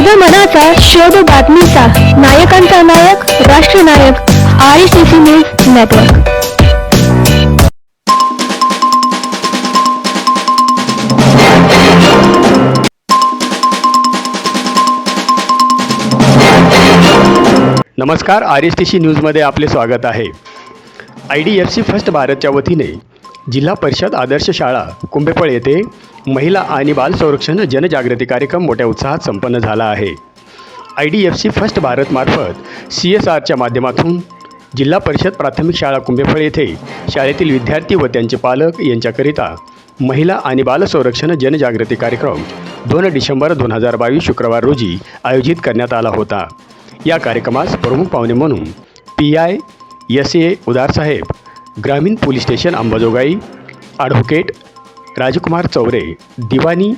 कायदा मनाचा शोध बातमीचा नायकांचा नायक राष्ट्रनायक R C C news network. नमस्कार आर एस टी सी न्यूजमध्ये आपले स्वागत आहे. I D F C first भारतच्या वतीने जिल्हा परिषद आदर्श शाळा कुंभेफळ येथे महिला आणि बाल संरक्षण जनजागृती कार्यक्रम मोठ्या उत्साहात संपन्न झाला आहे. I D F C first भारतमार्फत C S आरच्या माध्यमातून जिल्हा परिषद प्राथमिक शाळा कुंभेफळ येथे शाळेतील विद्यार्थी व त्यांचे पालक यांच्याकरिता महिला आणि बाल संरक्षण जनजागृती कार्यक्रम दोन डिसेंबर दोन हजार बावीस शुक्रवार रोजी आयोजित करण्यात आला होता. या कार्यक्रमास प्रमुख पाहुणे म्हणून पी आय एस ए उदारसाहेब ग्रामीण police station Ambajogai advocate Rajkumar Chaure दिवाणी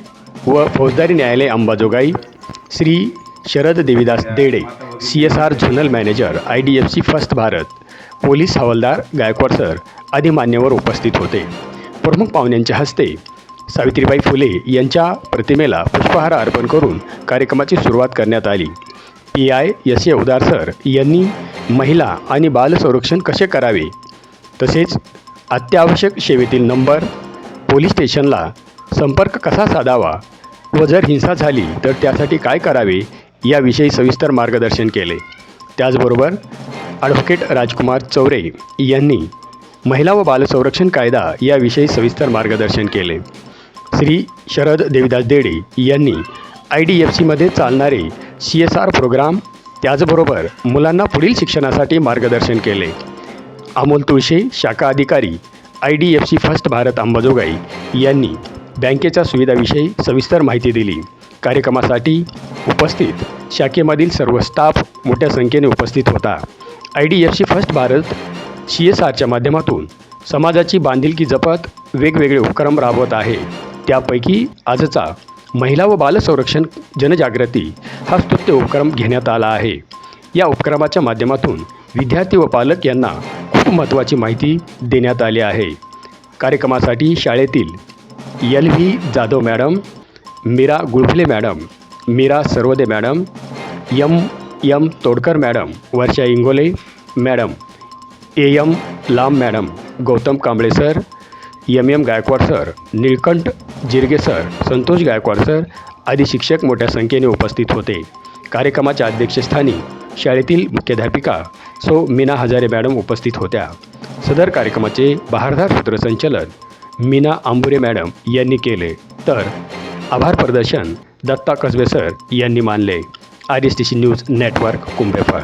व फौजदारी न्यायालय Ambajogai Shri Sharad Devidas Dede C S R zonal manager I D F C first Bharat police हवालदार गायकवाड सर आदी मान्यवर उपस्थित होते. प्रमुख पाहुण्यांच्या हस्ते सावित्रीबाई फुले यांच्या प्रतिमेला पुष्पहार अर्पण करून कार्यक्रमाची सुरुवात करण्यात आली. पी आय एस ए उदार सर यांनी महिला आणि बाल संरक्षण कसे करावे? तसेच अत्यावश्यक सेवेतील नंबर पोलीस स्टेशनला संपर्क कसा साधावा व जर हिंसा झाली तर त्यासाठी काय करावे याविषयी सविस्तर मार्गदर्शन केले. त्याचबरोबर ॲडव्होकेट राजकुमार चौरे यांनी महिला व बालसंरक्षण कायदा याविषयी सविस्तर मार्गदर्शन केले. श्री शरद देविदास देडे यांनी आय डी एफ सीमध्ये चालणारे सी एस आर प्रोग्राम त्याचबरोबर मुलांना पुढील शिक्षणासाठी मार्गदर्शन केले. अमोल तुळशे शाखा अधिकारी I D F C first Bharat Ambajogai यांनी बँकेच्या सुविधाविषयी सविस्तर माहिती दिली. कार्यक्रमासाठी उपस्थित शाखेमधील सर्व स्टाफ मोठ्या संख्येने उपस्थित होता. I D F C first Bharat C S आरच्या माध्यमातून समाजाची बांधिलकी जपत वेगवेगळे उपक्रम राबवत आहे. त्यापैकी आजचा महिला व बालसंरक्षण जनजागृती हा स्तुत्य उपक्रम घेण्यात आला आहे. या उपक्रमाच्या माध्यमातून विद्यार्थी व पालक यांना खूप महत्त्वाची माहिती देण्यात आली आहे. कार्यक्रमासाठी शाळेतील L V Jadhav madam Meera Gulphale madam Meera Sarvade madam M M Todkar madam Varsha Ingole madam A M Lamb madam Gautam Kamble sir M M Gaikwad sir Nilkanth Jirge sir Santosh Gaikwad sir आदी शिक्षक मोठ्या संख्येने उपस्थित होते. कार्यक्रमाच्या अध्यक्षस्थानी शाळेतील मुख्याध्यापिका सौ मीना हजारे मॅडम उपस्थित होत्या. सदर कार्यक्रमाचे बहारदार सूत्रसंचलन मीना आंबुरे मॅडम यांनी केले. तर आभार प्रदर्शन दत्ता कसबे सर यांनी मानले. R S T C news network Kumbhephal.